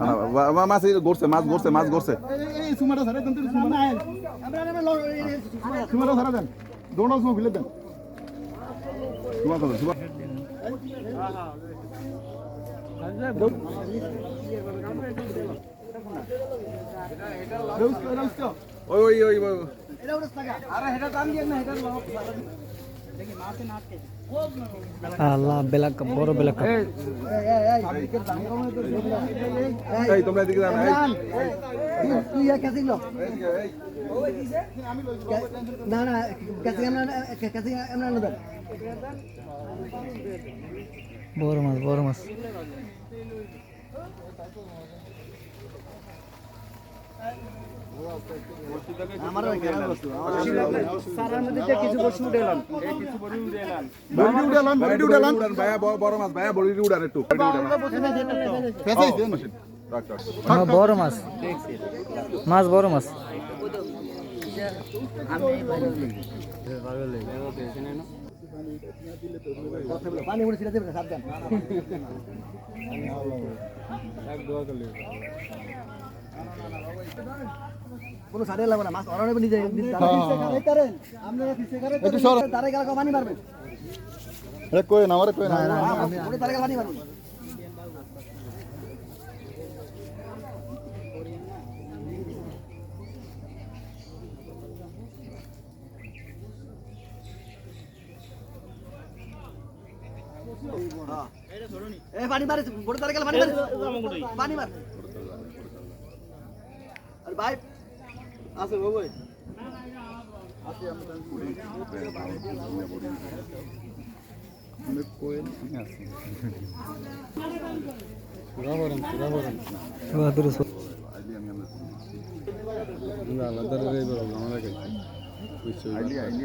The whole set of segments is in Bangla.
না, মাছ গড়ছে মাছ গড়ছে মাছ গড়ছে সুমাটা সারা দেন সুমাটা সারা দেন দৌড়াও সময় ফেলে দেন তোমার রউস্কো রউস্কো ওই ওই ওই ওই। আল্লাহ বেলাক বড় বেলাক। এই তোমরা এদিকে যাও এই। তুই কাছে গেল না না কাছে আমরা কাছে আমরা না বড় মাছ বড় মাছ। বড়ি মাছ ভাইয়া বড়ি উড়ান একটু বড়ি। হ্যাঁ, মাছ মাছ বড় মাছ পানি উঠে ছিটা সাবধান কোনো সাড়ে লাগবে না মাছ অরণে নিজে একটু সর। তারে গেলে পানি মারবে এ কই না আমারে কই না ওরে তারে গেলে পানি মারবে পানি মারে বড় তারে গেলে পানি মারে পানি মার ভাই। আছে বাবু বাহাদুর আইলি,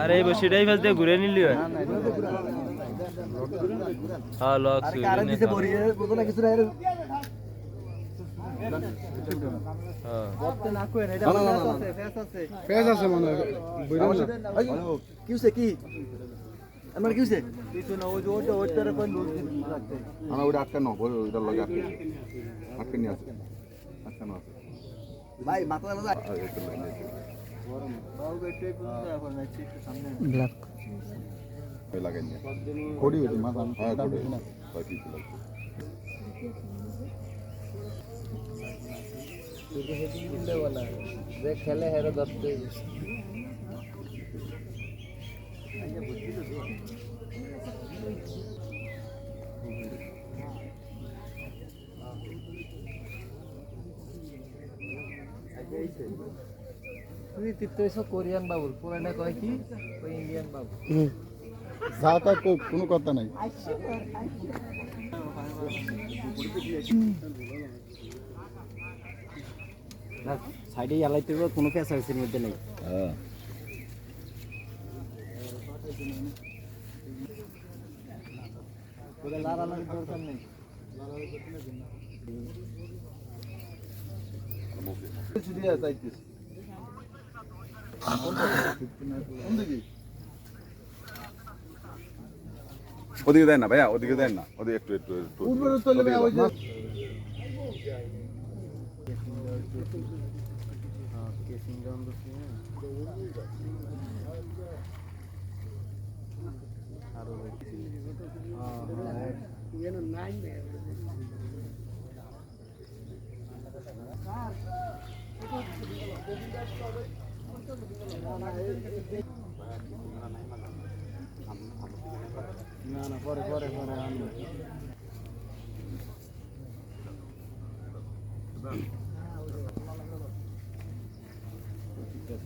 আরে এই বসিটাই ফেলতে দিয়ে ঘুরে নিলি হয় হ্যাঁ লক হ্যাঁ। আছে ফেস আছে মনে হয় কি হইছে কি আমার কি হইছে কিছু না ওই ওইটা ওইটারে কোন লুজ রাখতে আমার ওটা আটকানো ওই ওইটার লগে আটকে আটকে নিয়ে আসে আটকানো আছে। ভাই মাথা কোন সামনে। ব্ল্যাক। লাগাই নিয়ে। কোডি হইছে মাথা হ্যাঁ করে ছয় পিস লাগবে যে খেলে হেরে দত্তে তুই কোরিয়ান বাবুল পুরানা কয় কি? ওই ইন্ডিয়ান বাবু যা তা কোনো কথা নাই। সাইডে জ্বালাইতে কোনো ফেস আছে মধ্যে নেই। হ্যাঁ। ওটা দরকার নেই। কোন দিকে ওদিকে দেন না ভাইয়া ওদিকে দেন না। ওদিকে একটু একটু একটু উপরে চলে ওদিকে ওই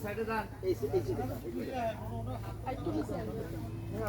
যে দাও। না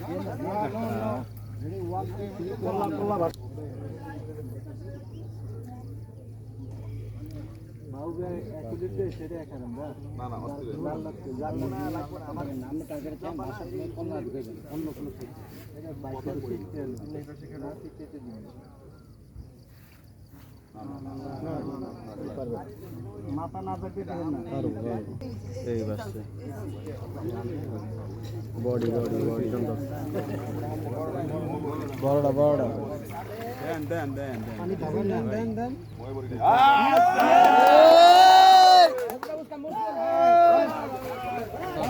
না না। অস্থির এই বাসছে বডি বডি বডি বড়টা বড়টা।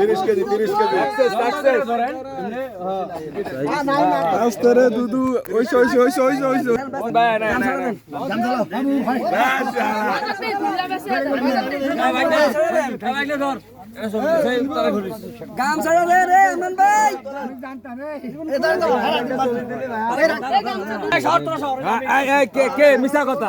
তিরিশ কেজি তিরিশ কেজি। আস্তে দুদু ওইসো ওইসো ওইসো ওইসো ওইসো। কে কে মিছা কথা?